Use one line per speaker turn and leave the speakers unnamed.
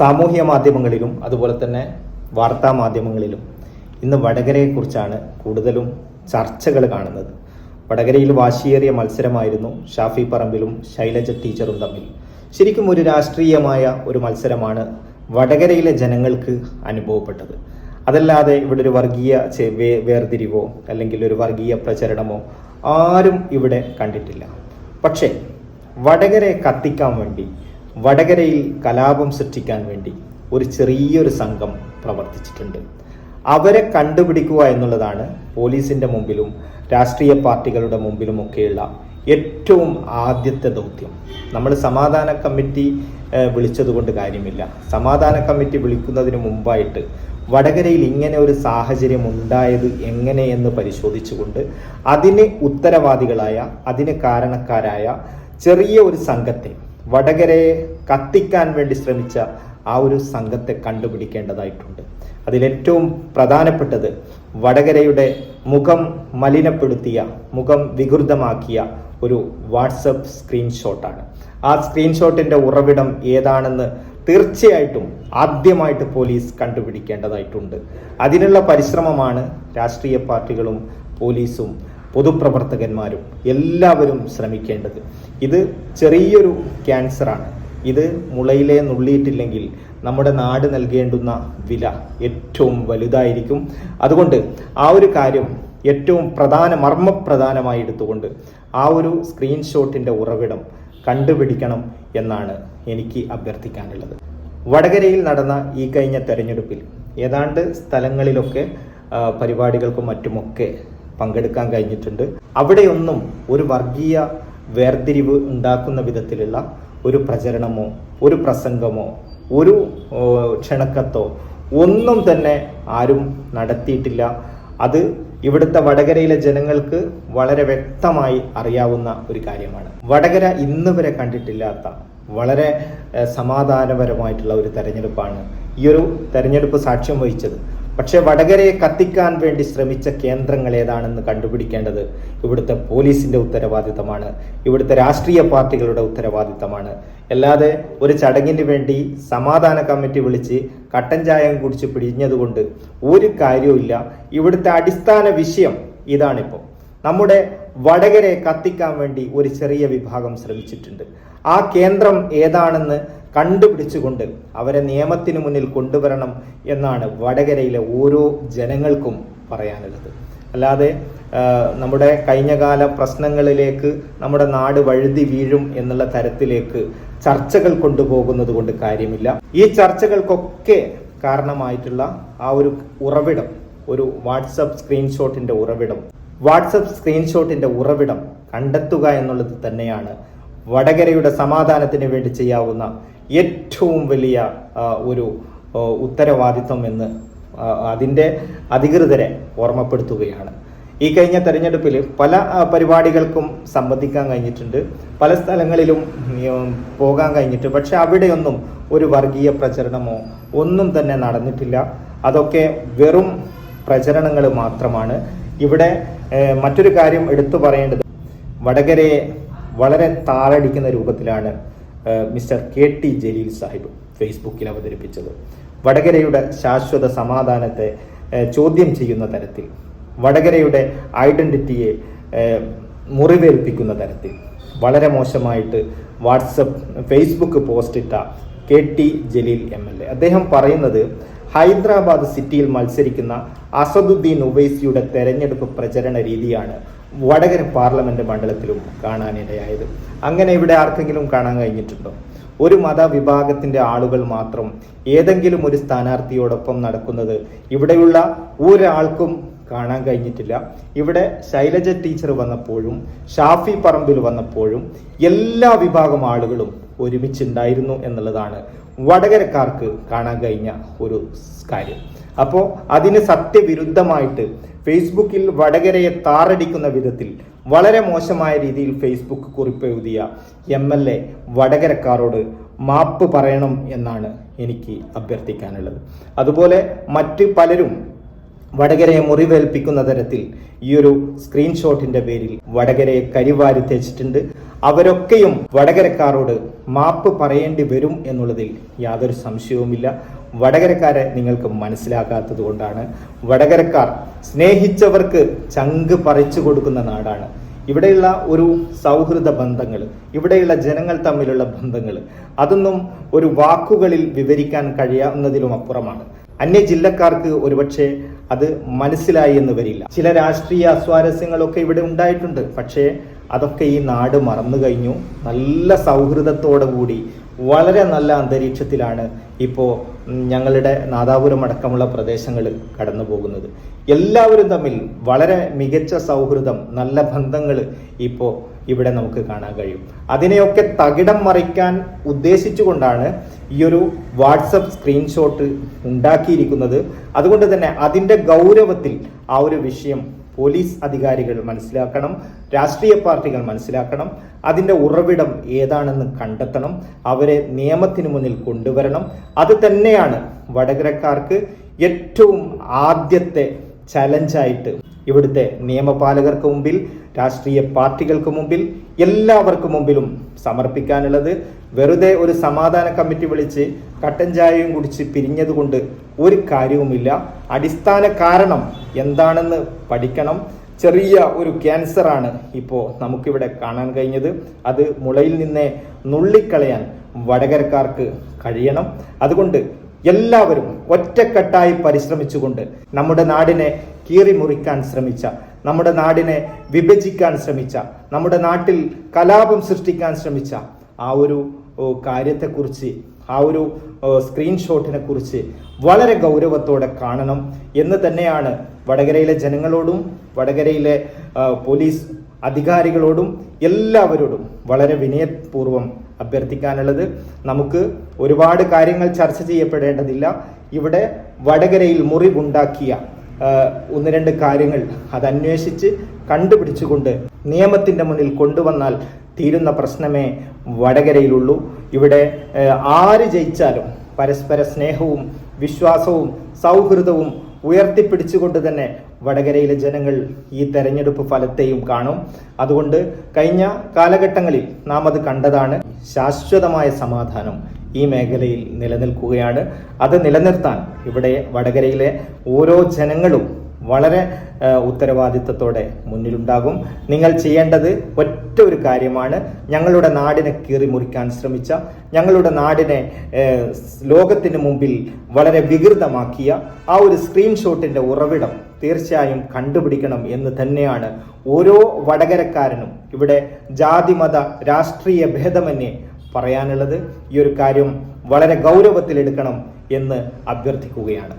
സാമൂഹ്യ മാധ്യമങ്ങളിലും അതുപോലെ തന്നെ വാർത്താ മാധ്യമങ്ങളിലും ഇന്ന് വടകരയെക്കുറിച്ചാണ് കൂടുതലും ചർച്ചകൾ കാണുന്നത്. വടകരയിൽ വാശിയേറിയ മത്സരമായിരുന്നു ഷാഫി പറമ്പിലും ശൈലജ ടീച്ചറും തമ്മിൽ. ശരിക്കും ഒരു രാഷ്ട്രീയമായ ഒരു മത്സരമാണ് വടകരയിലെ ജനങ്ങൾക്ക് അനുഭവപ്പെട്ടത്. അതല്ലാതെ ഇവിടെ ഒരു വർഗീയ വേർതിരിവോ അല്ലെങ്കിൽ ഒരു വർഗീയ പ്രചരണമോ ആരും ഇവിടെ കണ്ടിട്ടില്ല. പക്ഷേ വടകരയെ കത്തിക്കാൻ വേണ്ടി വടകരയിൽ കലാപം സൃഷ്ടിക്കാൻ വേണ്ടി ഒരു ചെറിയൊരു സംഘം പ്രവർത്തിച്ചിട്ടുണ്ട്. അവരെ കണ്ടുപിടിക്കുക എന്നുള്ളതാണ് പോലീസിന്റെ മുമ്പിലും രാഷ്ട്രീയ പാർട്ടികളുടെ മുമ്പിലുമൊക്കെയുള്ള ഏറ്റവും ആദ്യത്തെ ദൗത്യം. നമ്മൾ സമാധാന കമ്മിറ്റി വിളിച്ചതുകൊണ്ട് കാര്യമില്ല. സമാധാന കമ്മിറ്റി വിളിക്കുന്നതിന് മുമ്പായിട്ട് വടകരയിൽ ഇങ്ങനെ ഒരു സാഹചര്യം ഉണ്ടായത് എങ്ങനെയെന്ന് പരിശോധിച്ചുകൊണ്ട് അതിന് ഉത്തരവാദികളായ അതിന് കാരണക്കാരായ ചെറിയ ഒരു സംഘത്തെ വടകരയെ കത്തിക്കാൻ വേണ്ടി ശ്രമിച്ച ആ ഒരു സംഘത്തെ കണ്ടുപിടിക്കേണ്ടതായിട്ടുണ്ട്. അതിലേറ്റവും പ്രധാനപ്പെട്ടത് വടകരയുടെ മുഖം മലിനപ്പെടുത്തിയ മുഖം വികൃതമാക്കിയ ഒരു വാട്സപ്പ് സ്ക്രീൻഷോട്ടാണ്. ആ സ്ക്രീൻഷോട്ടിന്റെ ഉറവിടം ഏതാണെന്ന് തീർച്ചയായിട്ടും ആദ്യമായിട്ട് പോലീസ് കണ്ടുപിടിക്കേണ്ടതായിട്ടുണ്ട്. അതിനുള്ള പരിശ്രമമാണ് രാഷ്ട്രീയ പാർട്ടികളും പോലീസും പൊതുപ്രവർത്തകന്മാരും എല്ലാവരും ശ്രമിക്കേണ്ടത്. ഇത് ചെറിയൊരു ക്യാൻസറാണ്. ഇത് മുളയിലെ നുള്ളിയിട്ടില്ലെങ്കിൽ നമ്മുടെ നാട് നൽകേണ്ടുന്ന വില ഏറ്റവും വലുതായിരിക്കും. അതുകൊണ്ട് ആ ഒരു കാര്യം ഏറ്റവും പ്രധാന മർമ്മപ്രധാനമായി എടുത്തുകൊണ്ട് ആ ഒരു സ്ക്രീൻഷോട്ടിന്റെ ഉറവിടം കണ്ടുപിടിക്കണം എന്നാണ് എനിക്ക് അഭ്യർത്ഥിക്കാനുള്ളത്. വടകരയിൽ നടന്ന ഈ കഴിഞ്ഞ തെരഞ്ഞെടുപ്പിൽ ഏതാണ്ട് സ്ഥലങ്ങളിലൊക്കെ പരിപാടികൾക്കും മറ്റുമൊക്കെ പങ്കെടുക്കാൻ കഴിഞ്ഞിട്ടുണ്ട്. അവിടെയൊന്നും ഒരു വർഗീയ വേർതിരിവ് ഉണ്ടാക്കുന്ന വിധത്തിലുള്ള ഒരു പ്രചരണമോ ഒരു പ്രസംഗമോ ഒരു ക്ഷണക്കത്തോ ഒന്നും തന്നെ ആരും നടത്തിയിട്ടില്ല. അത് ഇവിടുത്തെ വടകരയിലെ ജനങ്ങൾക്ക് വളരെ വ്യക്തമായി അറിയാവുന്ന ഒരു കാര്യമാണ്. വടകര ഇന്ന് വരെ കണ്ടിട്ടില്ലാത്ത വളരെ സമാധാനപരമായിട്ടുള്ള ഒരു തെരഞ്ഞെടുപ്പാണ് ഈ ഒരു തെരഞ്ഞെടുപ്പ് സാക്ഷ്യം വഹിച്ചത്. പക്ഷേ വടകരയെ കത്തിക്കാൻ വേണ്ടി ശ്രമിച്ച കേന്ദ്രങ്ങൾ ഏതാണെന്ന് കണ്ടുപിടിക്കേണ്ടത് ഇവിടുത്തെ പോലീസിന്റെ ഉത്തരവാദിത്തമാണ്. ഇവിടുത്തെ രാഷ്ട്രീയ പാർട്ടികളുടെ ഉത്തരവാദിത്തമാണ്. അല്ലാതെ ഒരു ചടങ്ങിന് വേണ്ടി സമാധാന കമ്മിറ്റി വിളിച്ച് കട്ടൻ ചായം കുടിച്ച് പിടിഞ്ഞതുകൊണ്ട് ഒരു കാര്യവുമില്ല ഇവിടുത്തെ അടിസ്ഥാന വിഷയം ഇതാണിപ്പോൾ നമ്മുടെ വടകരയെ കത്തിക്കാൻ വേണ്ടി ഒരു ചെറിയ വിഭാഗം ശ്രമിച്ചിട്ടുണ്ട്. ആ കേന്ദ്രം ഏതാണെന്ന് കണ്ടുപിടിച്ചുകൊണ്ട് അവരെ നിയമത്തിന് മുന്നിൽ കൊണ്ടുവരണം എന്നാണ് വടകരയിലെ ഓരോ ജനങ്ങൾക്കും പറയാനുള്ളത്. അല്ലാതെ നമ്മുടെ കഴിഞ്ഞകാല പ്രശ്നങ്ങളിലേക്ക് നമ്മുടെ നാട് വഴുതി വീഴും എന്നുള്ള തരത്തിലേക്ക് ചർച്ചകൾ കൊണ്ടുപോകുന്നത് കൊണ്ട് കാര്യമില്ല. ഈ ചർച്ചകൾക്കൊക്കെ കാരണമായിട്ടുള്ള ആ ഒരു ഉറവിടം ഒരു വാട്സപ്പ് സ്ക്രീൻഷോട്ടിന്റെ ഉറവിടം വാട്സപ്പ് സ്ക്രീൻഷോട്ടിന്റെ ഉറവിടം കണ്ടെത്തുക എന്നുള്ളത് തന്നെയാണ് വടകരയുടെ സമാധാനത്തിന് വേണ്ടി ചെയ്യാവുന്ന ഏറ്റവും വലിയ ഒരു ഉത്തരവാദിത്വം എന്ന് അതിന്റെ അധികൃതരെ ഓർമ്മപ്പെടുത്തുകയാണ്. ഈ കഴിഞ്ഞ തെരഞ്ഞെടുപ്പിൽ പല പരിപാടികൾക്കും സംബന്ധിക്കാൻ കഴിഞ്ഞിട്ടുണ്ട്. പല സ്ഥലങ്ങളിലും പോകാൻ കഴിഞ്ഞിട്ട്. പക്ഷെ അവിടെയൊന്നും ഒരു വർഗീയ പ്രചരണമോ ഒന്നും തന്നെ നടന്നിട്ടില്ല. അതൊക്കെ വെറും പ്രചരണങ്ങൾ മാത്രമാണ്. ഇവിടെ മറ്റൊരു കാര്യം എടുത്തു പറയേണ്ടത് വടകരയെ വളരെ താറടിക്കുന്ന രൂപത്തിലാണ് Mister K T Jaleel Sahib ഫേസ്ബുക്കിൽ അവതരിപ്പിച്ചത്. വടകരയുടെ ശാശ്വത സമാധാനത്തെ ചോദ്യം ചെയ്യുന്ന തരത്തിൽ വടകരയുടെ ഐഡന്റിറ്റിയെ മുറിവേൽപ്പിക്കുന്ന തരത്തിൽ. വളരെ മോശമായിട്ട് WhatsApp Facebook പോസ്റ്റിട്ട K T Jaleel M L A. അദ്ദേഹം പറയുന്നത് ഹൈദരാബാദ് സിറ്റിയിൽ മത്സരിക്കുന്ന അസദുദ്ദീൻ ഉവൈസിയുടെ തെരഞ്ഞെടുപ്പ് പ്രചരണ രീതിയാണ് വടകര പാർലമെന്റ് മണ്ഡലത്തിലും കാണാനിടയായത്. അങ്ങനെ ഇവിടെ ആർക്കെങ്കിലും കാണാൻ കഴിഞ്ഞിട്ടുണ്ടോ? ഒരു മതവിഭാഗത്തിന്റെ ആളുകൾ മാത്രം ഏതെങ്കിലും ഒരു സ്ഥാനാർത്ഥിയോടൊപ്പം നടക്കുന്നത് ഇവിടെയുള്ള ഒരാൾക്കും കാണാൻ കഴിഞ്ഞിട്ടില്ല. ഇവിടെ ശൈലജ ടീച്ചർ വന്നപ്പോഴും ഷാഫി പറമ്പിൽ വന്നപ്പോഴും എല്ലാ വിഭാഗം ആളുകളും ഒരുമിച്ചുണ്ടായിരുന്നു എന്നുള്ളതാണ് വടകരക്കാർക്ക് കാണാൻ കഴിഞ്ഞ ഒരു കാര്യം. അപ്പോൾ അതിന് സത്യവിരുദ്ധമായിട്ട് ഫേസ്ബുക്കിൽ വടകരയെ താറടിക്കുന്ന വിധത്തിൽ വളരെ മോശമായ രീതിയിൽ ഫേസ്ബുക്ക് കുറിപ്പ് എഴുതിയ എം എൽ എ വടകരക്കാരോട് മാപ്പ് പറയണം എന്നാണ് എനിക്ക് അഭ്യർത്ഥിക്കാനുള്ളത്. അതുപോലെ മറ്റ് പലരും വടകരയെ മുറിവേൽപ്പിക്കുന്ന തരത്തിൽ ഈ ഒരു സ്ക്രീൻഷോട്ടിന്റെ പേരിൽ വടകരയെ കരിവാരി തേച്ചിട്ടുണ്ട്. അവരൊക്കെയും വടകരക്കാരോട് മാപ്പ് പറയേണ്ടി വരും എന്നുള്ളതിൽ യാതൊരു സംശയവുമില്ല. വടകരക്കാരെ നിങ്ങൾക്ക് മനസ്സിലാക്കാത്തത് കൊണ്ടാണ്. വടകരക്കാർ സ്നേഹിച്ചവർക്ക് ചങ്ക് പറിച്ചു കൊടുക്കുന്ന നാടാണ്. ഇവിടെയുള്ള ഒരു സൗഹൃദ ബന്ധങ്ങൾ ഇവിടെയുള്ള ജനങ്ങൾ തമ്മിലുള്ള ബന്ധങ്ങൾ അതൊന്നും ഒരു വാക്കുകളിൽ വിവരിക്കാൻ കഴിയാവുന്നതിലും അപ്പുറമാണ്. അന്യ ജില്ലക്കാർക്ക് ഒരുപക്ഷെ അത് മനസ്സിലായി എന്ന് വരില്ല. ചില രാഷ്ട്രീയ അസ്വാരസ്യങ്ങളൊക്കെ ഇവിടെ ഉണ്ടായിട്ടുണ്ട്. പക്ഷേ അതൊക്കെ ഈ നാട് മറന്നു കഴിഞ്ഞു. നല്ല സൗഹൃദത്തോടു കൂടി വളരെ നല്ല അന്തരീക്ഷത്തിലാണ് ഇപ്പോൾ ഞങ്ങളുടെ നാദാപുരം അടക്കമുള്ള പ്രദേശങ്ങൾ കടന്നു പോകുന്നത് എല്ലാവരും തമ്മിൽ വളരെ മികച്ച സൗഹൃദം നല്ല ബന്ധങ്ങൾ ഇപ്പോൾ ഇവിടെ നമുക്ക് കാണാൻ കഴിയും. അതിനെയൊക്കെ തകിടം മറിക്കാൻ ഉദ്ദേശിച്ചുകൊണ്ടാണ് ഈ ഒരു വാട്സപ്പ് സ്ക്രീൻഷോട്ട് ഉണ്ടാക്കിയിരിക്കുന്നത്. അതുകൊണ്ട് തന്നെ അതിന്റെ ഗൗരവത്തിൽ ആ ഒരു വിഷയം പോലീസ് അധികാരികൾ മനസ്സിലാക്കണം രാഷ്ട്രീയ പാർട്ടികൾ മനസ്സിലാക്കണം അതിന്റെ ഉറവിടം ഏതാണെന്ന് കണ്ടെത്തണം അവരെ നിയമത്തിന് മുന്നിൽ കൊണ്ടുവരണം. അത് തന്നെയാണ് വടകരക്കാർക്ക് ഏറ്റവും ആദ്യത്തെ ചലഞ്ചായിട്ട് ഇവിടുത്തെ നിയമപാലകർക്ക് മുമ്പിൽ രാഷ്ട്രീയ പാർട്ടികൾക്ക് മുമ്പിൽ എല്ലാവർക്കും മുമ്പിലും സമർപ്പിക്കാനുള്ളത് വെറുതെ ഒരു സമാധാന കമ്മിറ്റി വിളിച്ച് കട്ടൻ ചായയും കുടിച്ച് പിരിഞ്ഞതുകൊണ്ട് ഒരു കാര്യവുമില്ല. അടിസ്ഥാന കാരണം എന്താണെന്ന് പഠിക്കണം. ചെറിയ ഒരു ക്യാൻസറാണ് ഇപ്പോൾ നമുക്കിവിടെ കാണാൻ കഴിഞ്ഞത്. അത് മുളയിൽ നിന്നേ നുള്ളിക്കളയാൻ വടകരക്കാർക്ക് കഴിയണം. അതുകൊണ്ട് എല്ലാവരും ഒറ്റക്കെട്ടായി പരിശ്രമിച്ചുകൊണ്ട് നമ്മുടെ നാടിനെ കീറിമുറിക്കാൻ ശ്രമിച്ച നമ്മുടെ നാടിനെ വിഭജിക്കാൻ ശ്രമിച്ച നമ്മുടെ നാട്ടിൽ കലാപം സൃഷ്ടിക്കാൻ ശ്രമിച്ച ആ ഒരു കാര്യത്തെക്കുറിച്ച് ആ ഒരു സ്ക്രീൻഷോട്ടിനെ കുറിച്ച് വളരെ ഗൗരവത്തോടെ കാണണം എന്ന് തന്നെയാണ് വടകരയിലെ ജനങ്ങളോടും വടകരയിലെ പോലീസ് അധികാരികളോടും എല്ലാവരോടും വളരെ വിനയപൂർവം അഭ്യർത്ഥിക്കാനുള്ളത്. നമുക്ക് ഒരുപാട് കാര്യങ്ങൾ ചർച്ച ചെയ്യപ്പെടേണ്ടതില്ല. ഇവിടെ വടകരയിൽ മുറിവുണ്ടാക്കിയ ഒന്ന് രണ്ട് കാര്യങ്ങൾ അതന്വേഷിച്ച് കണ്ടുപിടിച്ചുകൊണ്ട് നിയമത്തിന്റെ മുന്നിൽ കൊണ്ടുവന്നാൽ തീരുന്ന പ്രശ്നമേ വടകരയിലുള്ളൂ. ഇവിടെ ആര് ജയിച്ചാലും പരസ്പര സ്നേഹവും വിശ്വാസവും സൗഹൃദവും ഉയർത്തിപ്പിടിച്ചുകൊണ്ട് തന്നെ വടകരയിലെ ജനങ്ങൾ ഈ തെരഞ്ഞെടുപ്പ് ഫലത്തെയും കാണും. അതുകൊണ്ട് കഴിഞ്ഞ കാലഘട്ടങ്ങളിൽ നാം അത് കണ്ടതാണ്. ശാശ്വതമായ സമാധാനം. ഈ മേഖലയിൽ നിലനിൽക്കുകയാണ്. അത് നിലനിർത്താൻ ഇവിടെ വടകരയിലെ ഓരോ ജനങ്ങളും വളരെ ഉത്തരവാദിത്തത്തോടെ മുന്നിലുണ്ടാകും. നിങ്ങൾ ചെയ്യേണ്ടത് ഒറ്റ ഒരു കാര്യമാണ്. ഞങ്ങളുടെ നാടിനെ കീറി മുറിക്കാൻ ശ്രമിച്ച ഞങ്ങളുടെ നാടിനെ ലോകത്തിന് മുമ്പിൽ വളരെ വികൃതമാക്കിയ ആ ഒരു സ്ക്രീൻഷോട്ടിന്റെ ഉറവിടം തീർച്ചയായും കണ്ടുപിടിക്കണം എന്ന് തന്നെയാണ് ഓരോ വടകരക്കാരനും ഇവിടെ ജാതിമത രാഷ്ട്രീയ ഭേദമന്യേ പറയാനുള്ളത് ഈ ഒരു കാര്യം വളരെ ഗൗരവത്തിലെടുക്കണം എന്ന് അഭ്യർത്ഥിക്കുകയാണ്.